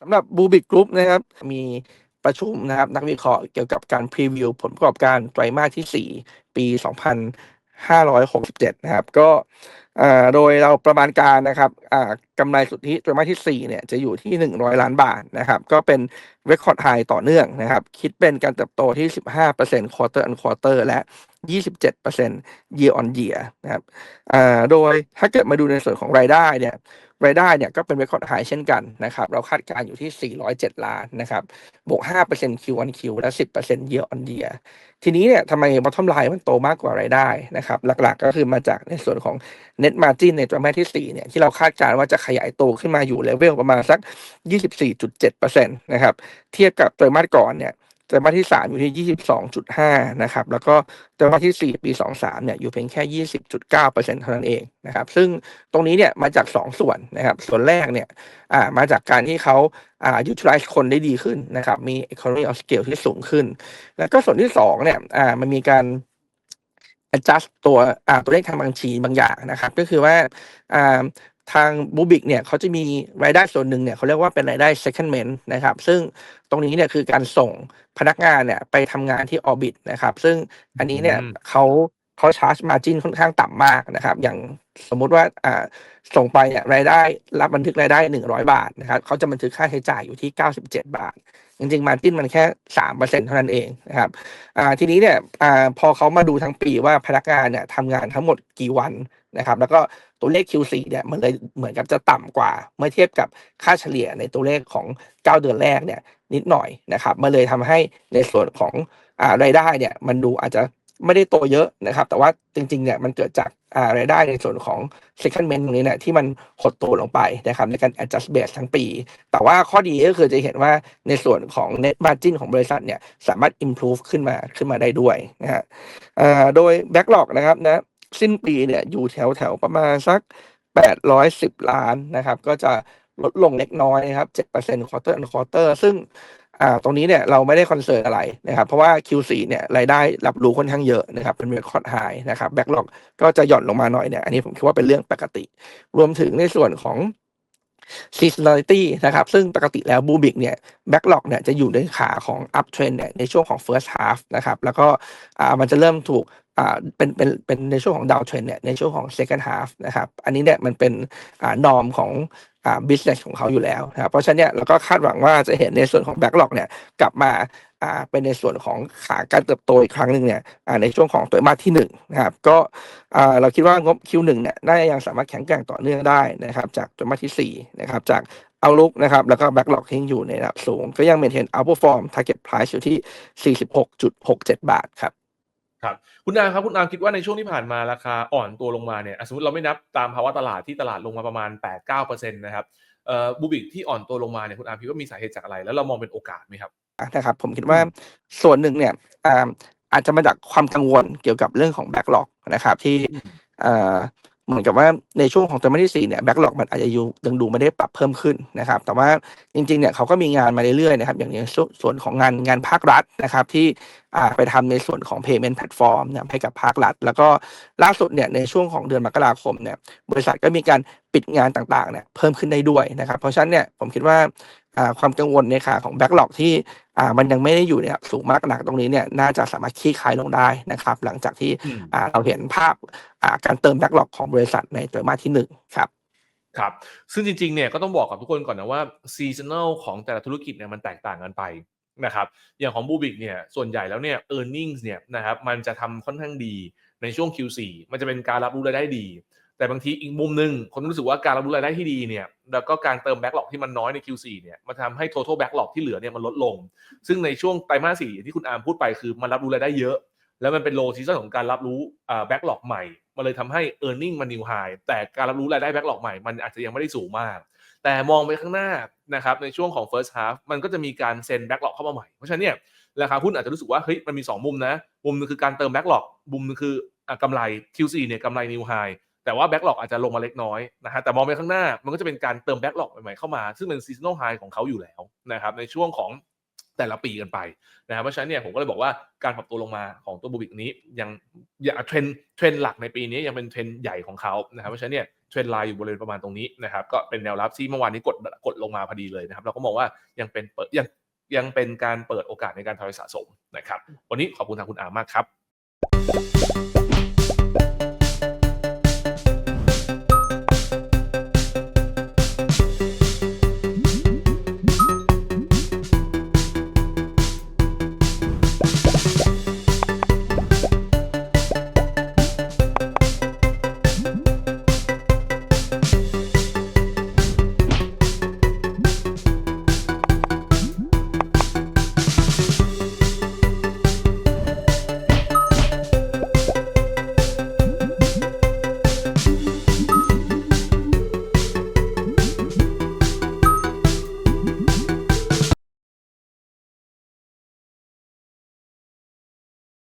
สำหรับบูบิกกรุ๊ปนะครับมีประชุมนะครับนักวิเคราะห์เกี่ยวกับการพรีวิวผลประกอบการไตรมาสที่ 4 ปี 2567 นะครับ ก็โดยเราประมาณการนะครับกำไรสุทธิไตรมาสที่ 4 เนี่ยจะอยู่ที่ 100 ล้านบาทนะครับ ก็เป็นเรคคอร์ดไฮต่อเนื่องนะครับ คิดเป็นการเติบโตที่ 15% quarter on quarter และ 27% year on year นะครับโดยถ้าเกิดมาดูในส่วนของรายได้เนี่ยรายได้เนี่ยก็เป็น record high เช่นกันนะครับ เราคาดการณ์อยู่ที่ 407 ล้านนะครับ บวก 5% Q on Q และ 10% year on year ทีนี้เนี่ยทำไม bottom line มันโตมากกว่ารายได้นะครับ หลักๆก็คือมาจากในส่วนของ net margin ในไตรมาสที่ 4 เนี่ย ที่เราคาดการณ์ว่าจะขยายโตขึ้นมาอยู่เลเวลประมาณสัก 24.7%นะครับ เทียบกับไตรมาสก่อนเนี่ยไตรมาสที่ 3 อยู่ที่ 22.5 นะครับ แล้วก็ไตรมาสที่ 4 ปี 23 เนี่ย อยู่เพียงแค่ 20.9%เท่านั้นเองนะครับ ซึ่งตรงนี้เนี่ยมาจาก 2 ส่วนนะครับ ส่วนแรกเนี่ยมาจากการที่เขาอ่า utilize คนได้ดีขึ้นนะครับ มี economy of scale ที่สูงขึ้น แล้วก็ส่วนที่2เนี่ยอ่ามันมีการ adjust ตัวอ่าตัวเลขทางบัญชีบางอย่างนะครับ ก็คือว่าอ่าทางบูบิกเนี่ยเขาจะมีรายได้ส่วนหนึ่งเนี่ยเขาเรียกว่าเป็นรายได้ secondment นะครับ ซึ่งตรงนี้เนี่ยคือการส่งพนักงานเนี่ยไปทำงานที่ Orbit นะครับ ซึ่งอันนี้เนี่ยอืมเขา เขาชาร์จมาจินค่อนข้างต่ำมากนะครับ อย่างสมมุติว่าส่งไปเนี่ยรายได้รับบันทึกรายได้ 100 บาทนะครับเขาจะบันทึกค่าใช้จ่ายอยู่ที่ 97 บาท จริงๆมาจินมันแค่สามเปอร์เซ็นเท่านั้นเองนะครับทีนี้เนี่ยอพอเขามาดูทั้งปีว่าพนักงานเนี่ยทำงานทั้งหมดกี่วันนะครับ แล้วก็ตัวเลข Q4 เนี่ยมันเลยเหมือนกับจะต่ำกว่า เมื่อเทียบกับค่าเฉลี่ยในตัวเลขของ 9 เดือนแรกเนี่ยนิดหน่อยนะครับมันเลยทำให้ในส่วนของอรายได้เนี่ยมันดูอาจจะ ไม่ได้โตเยอะนะครับ แต่ว่าจริงๆเนี่ยมันเกิดจากอ่ารายได้ในส่วนของ secondment ตรงนี้เนี่ยที่มันหดตัวลงไปนะครับในการ adjust base ทั้งปี แต่ว่าข้อดีก็คือจะเห็นว่าในส่วนของ net margin ของบริษัทเนี่ยสามารถ improve ขึ้นมาขึ้นมาได้ด้วยนะฮะอ่าโดย backlog นะครับนะสิ้นปีเนี่ยอยู่แถวแถวประมาณสัก 810 ล้านนะครับ ก็จะลดลงเล็กน้อยนะครับ7% quarter on quarter ซึ่ง อ่าตรงนี้เนี่ยเราไม่ได้คอนเซิร์นอะไรนะครับ เพราะว่า Q4 เนี่ยรายได้รับรู้ค่อนข้างเยอะนะครับ เป็น record high นะครับ backlog ก็จะหย่อนลงมาหน่อยเนี่ย อันนี้ผมคิดว่าเป็นเรื่องปกติ รวมถึงในส่วนของ seasonality นะครับ ซึ่งปกติแล้วบูบิกเนี่ย backlog เนี่ยจะอยู่ในขาของ up trend เนี่ยในช่วงของ first half นะครับ แล้วก็อ่ามันจะเริ่มถูกอ่าเป็นเป็นเป็นในช่วงของ down trend เนี่ยในช่วงของ second half นะครับ อันนี้เนี่ยมันเป็นอ่านอมของ อ่า business ของเขาอยู่แล้วนะครับเพราะฉะนั้นเนี่ยเราก็คาดหวังว่าจะเห็นในส่วนของ backlog เนี่ยกลับมาเป็นในส่วนของขาการเติบโตอีกครั้งหนึ่งเนี่ยในช่วงของไตรมาที่หนึ่งนะครับก็เราคิดว่างบ Q1 เนี่ยน่าจะยังสามารถแข็งแกร่งต่อเนื่องได้นะครับจากไตรมาที่สี่นะครับจาก outlook นะครับแล้วก็ backlog ที่ยังอยู่ในระดับสูง ก็ยัง maintain outperform target price อยู่ที่ 46.67 บาทครับ ครับคุณอาครับคุณอาคิดว่าในช่วงที่ผ่านมาราคาอ่อนตัวลงมาเนี่ยอะสมมติเราไม่นับตามภาวะตลาดที่ตลาดลงมาประมาณ 8-9%นะครับเอ่อบูบิกที่อ่อนตัวลงมาเนี่ยคุณอาคิดว่ามีสาเหตุจากอะไร แล้วเรามองเป็นโอกาสไหมครับนะครับผมคิดว่าส่วนหนึ่งเนี่ยอ่าอาจจะมาจากความกังวลเกี่ยวกับเรื่องของ backlog นะครับที่อืมอ่า เหมือนกับว่าในช่วงของไตรมาสที่สี่เนี่ย backlog มันอาจจะอยู่ยังดูไม่ได้ปรับเพิ่มขึ้นนะครับ แต่ว่าจริงๆเนี่ยเขาก็มีงานมาเรื่อยๆนะครับ อย่างในส่วนส่วนของงานงานภาครัฐนะครับ ที่อ่าไปทำในส่วนของ payment platform เนี่ยให้กับภาครัฐ แล้วก็ล่าสุดเนี่ยในช่วงของเดือนมกราคมเนี่ยบริษัทก็มีการปิดงานต่างๆเนี่ยเพิ่มขึ้นได้ด้วยนะครับ เพราะฉะนั้นเนี่ยผมคิดว่า ความกังวลในขาของ backlog ที่อ่ามันยังไม่ได้อยู่ในระดับสูงมากนักตรงนี้เนี่ยน่าจะสามารถคลี่คลายลงได้นะครับ หลังจากที่อืมอ่าเราเห็นภาพอ่าการเติมแบ็กหลอกของบริษัทในไตรมาสที่หนึ่งครับครับซึ่งจริงๆเนี่ยก็ต้องบอกกับทุกคนก่อนนะว่าซีซัน a ลของแต่ละธุรกิจเนี่ยมันแตกต่างกันไปนะครับอย่างของบูบิกเนี่ยส่วนใหญ่แล้วเนี่ย e a r n i n g เนี่ยนะครับมันจะทำค่อนข้างดีในช่วง Q4 มันจะเป็นการรับรู้รายได้ดี แต่บางทีอีกมุมหนึ่งคนรู้สึกว่าการรับรู้รายได้ที่ดีเนี่ยแล้วก็การเติมแบ็กหลอกที่มันน้อยใน Q4 เนี่ยมันทำให้ total backlog ที่เหลือเนี่ยมันลดลง ซึ่งในช่วงไตรมาสสี่ที่คุณอาร์มพูดไปคือมันรับรู้รายได้เยอะ แล้วมันเป็น low season ของการรับรู้อ่า backlog ใหม่มันเลยทำให้ earning มัน new high แต่การรับรู้รายได้ backlog ใหม่มันอาจจะยังไม่ได้สูงมาก แต่มองไปข้างหน้านะครับในช่วงของ first half มันก็จะมีการเซ็น backlog เข้ามาใหม่เพราะฉะนั้นเนี่ยราคาหุ้นอาจจะรู้สึกว่าเฮ้ยมันมี 2 มุมนะ มุมนึงคือการเติม backlog มุมนึงคืออกำไร Q4 เนี่ยกำไร new high แต่ว่า backlog อาจจะลงมาเล็กน้อยนะฮะแต่มองไปข้างหน้ามันก็จะเป็นการเติม backlog ใหม่ๆเข้ามา ซึ่งเป็น seasonal high ของเขาอยู่แล้วนะครับในช่วงของแต่ละปีกันไปนะครับเพราะฉะนั้นเนี่ยผมก็เลยบอกว่าการปรับตัวลงมาของตัวบูบิกนี้ยังอยังเทรนเทรนหลักในปีนี้ยังเป็นเทรนใหญ่ของเขานะครับเพราะฉะนั้นเนี่ยเทรนไลน์อยู่บริเวณประมาณตรงนี้นะครับก็เป็นแนวรับที่เมื่อวานนี้กดกดลงมาพอดีเลยนะครับเราก็มองว่ายังเป็นเปิดยังยังเป็นการเปิดโอกาสในการทยอยสะสมนะครับ วันนี้ขอบคุณทางคุณอามากครับ